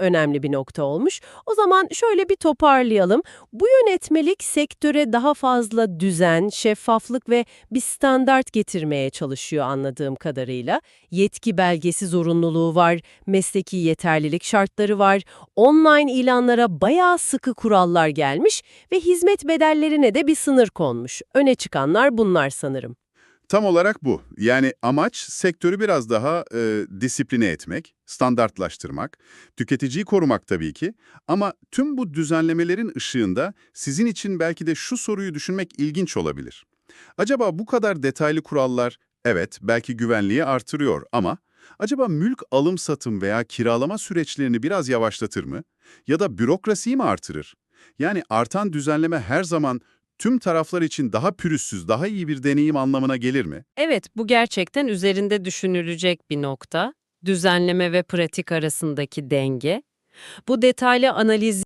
önemli bir nokta olmuş. O zaman şöyle bir toparlayalım. Bu yönetmelik sektöre daha fazla düzen, şeffaflık ve bir standart getirmeye çalışıyor anladığım kadarıyla. Yetki belgesi zorunluluğu var, mesleki yeterlilik şartları var, online ilanlara bayağı sıkı kurallar gelmiş ve hizmet bedellerine de bir sınır konmuş. Öne çıkanlar bunlar sanırım. Tam olarak bu. Yani amaç sektörü biraz daha e, disipline etmek, standartlaştırmak, tüketiciyi korumak tabii ki. Ama tüm bu düzenlemelerin ışığında sizin için belki de şu soruyu düşünmek ilginç olabilir. Acaba bu kadar detaylı kurallar, evet belki güvenliği artırıyor ama acaba mülk alım-satım veya kiralama süreçlerini biraz yavaşlatır mı? Ya da bürokrasiyi mi artırır? Yani artan düzenleme her zaman tüm taraflar için daha pürüzsüz, daha iyi bir deneyim anlamına gelir mi? Evet, bu gerçekten üzerinde düşünülecek bir nokta. Düzenleme ve pratik arasındaki denge. Bu detaylı analiz